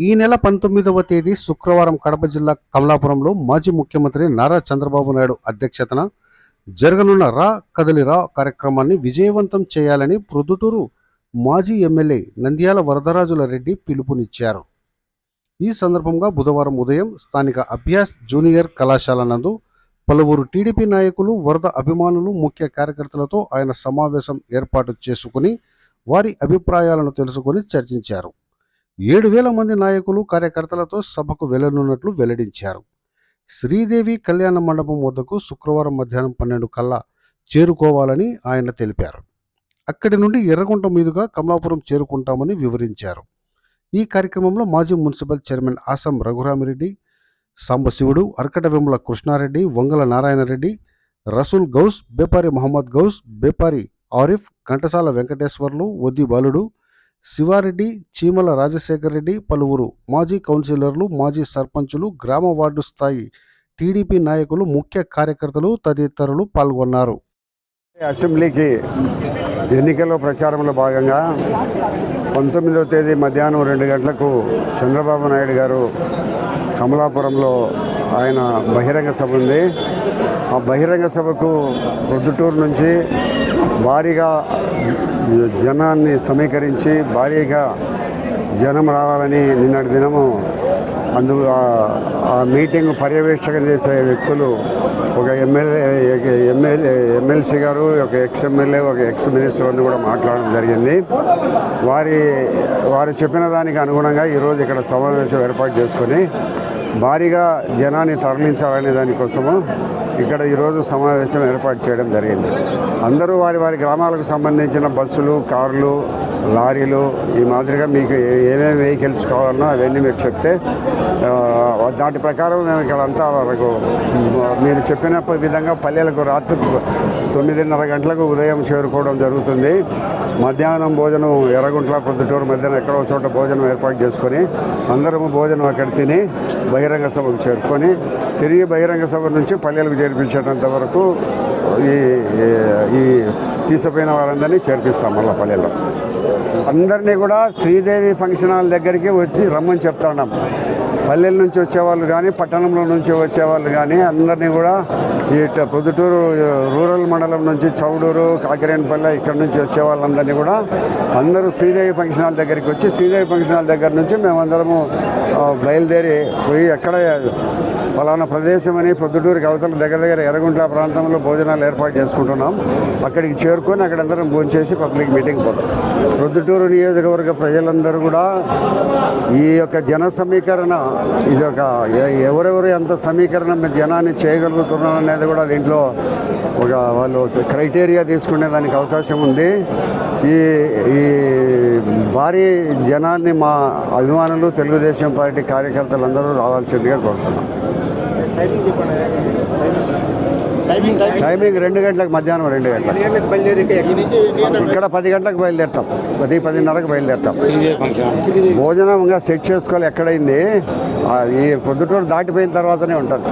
ఈ నెల పంతొమ్మిదవ తేదీ శుక్రవారం కడప జిల్లా కమలాపురంలో మాజీ ముఖ్యమంత్రి నారా చంద్రబాబు నాయుడు అధ్యక్షతన జరగనున్న రా కదలిరా కార్యక్రమాన్ని విజయవంతం చేయాలని ప్రొద్దుటూరు మాజీ ఎమ్మెల్యే నంద్యాల వరదరాజుల రెడ్డి పిలుపునిచ్చారు. ఈ సందర్భంగా బుధవారం ఉదయం స్థానిక అభ్యాస్ జూనియర్ కళాశాల నందు పలువురు టీడీపీ నాయకులు వరద అభిమానులు ముఖ్య కార్యకర్తలతో ఆయన సమావేశం ఏర్పాటు చేసుకుని వారి అభిప్రాయాలను తెలుసుకొని చర్చించారు. ఏడు వేల మంది నాయకులు కార్యకర్తలతో సభకు వెళ్ళనున్నట్లు వెల్లడించారు. శ్రీదేవి కళ్యాణ మండపం వద్దకు శుక్రవారం మధ్యాహ్నం పన్నెండు కల్లా చేరుకోవాలని ఆయన తెలిపారు. అక్కడి నుండి ఎర్రగుంట మీదుగా కమలాపురం చేరుకుంటామని వివరించారు. ఈ కార్యక్రమంలో మాజీ municipal chairman awesome Raghuramireddy Sambasivudu Arkata Vemula Krishnareddy Vangala Narayanareddy Rasool Ghouse Bepari Mohammed Ghouse Bepari Arif Ghantasala Venkateswarlu Vaddi Baludu Sivareddy చీమల రాజశేఖర రెడ్డి పలువురు మాజీ కౌన్సిలర్లు మాజీ సర్పంచులు గ్రామ వార్డు స్థాయి టీడీపీ నాయకులు ముఖ్య కార్యకర్తలు తదితరులు పాల్గొన్నారు. అసెంబ్లీకి ఎన్నికల్లో ప్రచారంలో భాగంగా పంతొమ్మిదవ తేదీ మధ్యాహ్నం రెండు గంటలకు చంద్రబాబు నాయుడు గారు కమలాపురంలో ఆయన బహిరంగ సభ ఉంది. ఆ బహిరంగ సభకు ప్రొద్దుటూరు నుంచి భారీగా జనాన్ని సమీకరించి భారీగా జనం రావాలని నిన్నటి దినము అందు ఆ- మీటింగ్ పర్యవేక్షణ చేసే వ్యక్తులు ఒక ఎమ్మెల్యే ఎమ్మెల్యే ఎమ్మెల్సీ గారు ఒక ఎక్స్ ఎమ్మెల్యే ఒక ఎక్స్ మినిస్టర్ అని కూడా మాట్లాడడం జరిగింది. వారి వారు చెప్పిన దానికి అనుగుణంగా ఈరోజు ఇక్కడ సమావేశం ఏర్పాటు చేసుకొని భారీగా జనాన్ని తరలించాలనే దానికోసము ఇక్కడ ఈరోజు సమావేశం ఏర్పాటు చేయడం జరిగింది. అందరూ వారి వారి గ్రామాలకు సంబంధించిన బస్సులు కార్లు లారీలు ఈ మాదిరిగా మీకు ఏ- ఏమేమి వెహికల్స్ కావాలన్నా అవన్నీ మీరు చెప్తే దాటి ప్రకారం మేము ఇక్కడ అంతా వరకు మీరు చెప్పిన విధంగా పల్లెలకు రాత్రి తొమ్మిదిన్నర గంటలకు ఉదయం చేరుకోవడం జరుగుతుంది. మధ్యాహ్నం భోజనం ఎర్రగుంట్ల పొద్దుటూరు మధ్యాహ్నం ఎక్కడో చోట భోజనం ఏర్పాటు చేసుకొని అందరము భోజనం అక్కడ తిని బహిరంగ సభకు చేరుకొని తిరిగి బహిరంగ సభ నుంచి పల్లెలకు చేర్పించేటంత వరకు ఈ ఈ తీసుకుపోయిన వారందరినీ చేర్పిస్తాం మళ్ళీ పల్లెల్లో. అందరినీ కూడా శ్రీదేవి ఫంక్షన్ హాల్ దగ్గరికి వచ్చి రమ్మని చెప్తా ఉన్నాం. పల్లెల నుంచి వచ్చేవాళ్ళు కానీ పట్టణంలో నుంచి వచ్చేవాళ్ళు కానీ అందరినీ కూడా ఈ పొద్దుటూరు రూరల్ మండలం నుంచి చౌడూరు కాకిరేనిపల్లె ఇక్కడ నుంచి వచ్చే వాళ్ళందరినీ కూడా అందరూ శ్రీదేవి ఫంక్షన్ హాల్ దగ్గరికి వచ్చి శ్రీదేవి ఫంక్షన్ హాల్ దగ్గర నుంచి మేమందరము బయలుదేరి పోయి ఎక్కడ పలానా ప్రదేశం అని పొద్దుటూరుకి అవతల దగ్గర దగ్గర ఎర్రగుంట్ల ప్రాంతంలో భోజనాలు ఏర్పాటు చేసుకుంటున్నాం. అక్కడికి చేరుకొని అక్కడ అందరం భోంచేసి పబ్లిక్ మీటింగ్ పోతాం. ప్రొద్దుటూరు నియోజకవర్గ ప్రజలందరూ కూడా ఈ యొక్క జన సమీకరణ ఇది ఒక ఎవరెవరు ఎంత సమీకరణ జనాన్ని చేయగలుగుతున్నారు అనేది కూడా దీంట్లో ఒక వాళ్ళు క్రైటీరియా తీసుకునే దానికి అవకాశం ఉంది. ఈ ఈ భారీ జనాన్ని మా అభిమానులు తెలుగుదేశం పార్టీ కార్యకర్తలందరూ రావాల్సిందిగా కోరుతున్నాం. టైమింగ్ రెండు గంటలకు మధ్యాహ్నం రెండు గంటలకు. ఇక్కడ పది గంటలకు బయలుదేరుతాం. పది పదిన్నరకు బయలుదేరుతాం. భోజనం ఇంకా సెట్ చేసుకోవాలి ఎక్కడైంది? ఈ పొద్దుటూరు దాటిపోయిన తర్వాతనే ఉంటుంది.